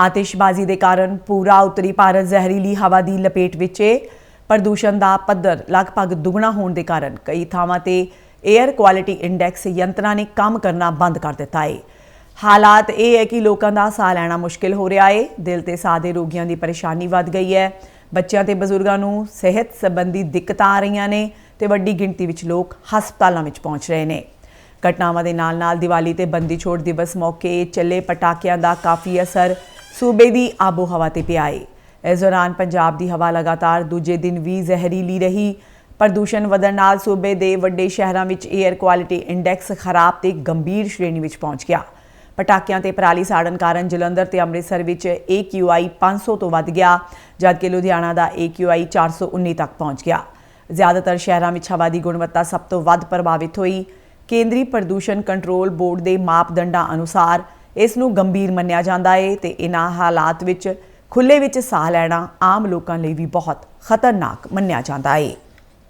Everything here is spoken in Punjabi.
ਆਤਿਸ਼ਬਾਜ਼ੀ ਦੇ ਕਾਰਨ ਪੂਰਾ ਉੱਤਰੀ ਭਾਰਤ ਜ਼ਹਿਰੀਲੀ ਹਵਾ ਦੀ ਲਪੇਟ ਵਿੱਚ ਹੈ ਪ੍ਰਦੂਸ਼ਣ ਦਾ ਪੱਧਰ ਲਗਭਗ ਦੁੱਗਣਾ ਹੋਣ ਦੇ ਕਾਰਨ ਕਈ ਥਾਵਾਂ ਤੇ 에ਅਰ ਕੁਆਲਿਟੀ ਇੰਡੈਕਸ ਯੰਤਰਾਂ ਨੇ ਕੰਮ ਕਰਨਾ ਬੰਦ ਕਰ ਦਿੱਤਾ ਹੈ ਹਾਲਾਤ ਇਹ ਹੈ ਕਿ ਲੋਕਾਂ ਦਾ ਸਾਹ ਲੈਣਾ ਮੁਸ਼ਕਿਲ ਹੋ ਰਿਹਾ ਹੈ ਦਿਲ ਤੇ ਸਾਹ ਦੇ ਰੋਗੀਆਂ ਦੀ ਪਰੇਸ਼ਾਨੀ ਵੱਧ ਗਈ ਹੈ। ਬੱਚਿਆਂ ਤੇ ਬਜ਼ੁਰਗਾਂ ਨੂੰ ਸਿਹਤ ਸੰਬੰਧੀ ਦਿੱਕਤਾਂ ਆ ਰਹੀਆਂ ਨੇ ਤੇ ਵੱਡੀ ਗਿਣਤੀ ਵਿੱਚ ਲੋਕ ਹਸਪਤਾਲਾਂ ਵਿੱਚ ਪਹੁੰਚ ਰਹੇ ਨੇ। ਘਟਨਾਵਾਂ ਦੇ ਨਾਲ-ਨਾਲ ਦੀਵਾਲੀ ਤੇ ਬੰਦੀ ਛੋੜ ਦਿਵਸ ਮੌਕੇ ਚੱਲੇ ਪਟਾਕਿਆਂ ਦਾ ਕਾਫੀ ਅਸਰ ਸੂਬੇ ਦੀ ਆਬੋ ਹਵਾ ਤੇ ਪਿਆ ਹੈ ਇਸ ਦੌਰਾਨ ਪੰਜਾਬ ਦੀ ਹਵਾ ਲਗਾਤਾਰ ਦੂਜੇ ਦਿਨ ਵੀ ਜ਼ਹਿਰੀਲੀ ਰਹੀ। ਪ੍ਰਦੂਸ਼ਣ ਵਧਣ ਨਾਲ ਸੂਬੇ ਦੇ ਵੱਡੇ ਸ਼ਹਿਰਾਂ ਵਿੱਚ 에ਅਰ ਕੁਆਲਿਟੀ ਇੰਡੈਕਸ ਖਰਾਬ ਤੇ ਗੰਭੀਰ ਸ਼੍ਰੇਣੀ ਵਿੱਚ ਪਹੁੰਚ ਗਿਆ। ਪਟਾਕਿਆਂ ਤੇ ਪਰਾਲੀ ਸਾੜਨ ਕਾਰਨ ਜਲੰਧਰ ਤੇ ਅੰਮ੍ਰਿਤਸਰ ਵਿੱਚ AQI 500 ਤੋਂ ਵੱਧ ਗਿਆ, ਜਦਕਿ ਲੁਧਿਆਣਾ ਦਾ AQI 419 ਤੱਕ ਪਹੁੰਚ ਗਿਆ। ਜ਼ਿਆਦਾਤਰ ਸ਼ਹਿਰਾਂ ਵਿੱਚ ਹਵਾ ਦੀ ਗੁਣਵੱਤਾ ਸਭ ਤੋਂ ਵੱਧ ਪ੍ਰਭਾਵਿਤ ਹੋਈ। ਕੇਂਦਰੀ ਪ੍ਰਦੂਸ਼ਣ ਕੰਟਰੋਲ ਬੋਰਡ ਦੇ ਮਾਪਦੰਡਾਂ ਅਨੁਸਾਰ ਇਸ ਨੂੰ ਗੰਭੀਰ ਮੰਨਿਆ ਜਾਂਦਾ ਹੈ ਤੇ ਇਨ੍ਹਾਂ ਹਾਲਾਤ ਵਿੱਚ ਖੁੱਲੇ ਵਿੱਚ ਸਾਹ ਲੈਣਾ ਆਮ ਲੋਕਾਂ ਲਈ ਵੀ ਬਹੁਤ ਖਤਰਨਾਕ ਮੰਨਿਆ ਜਾਂਦਾ ਹੈ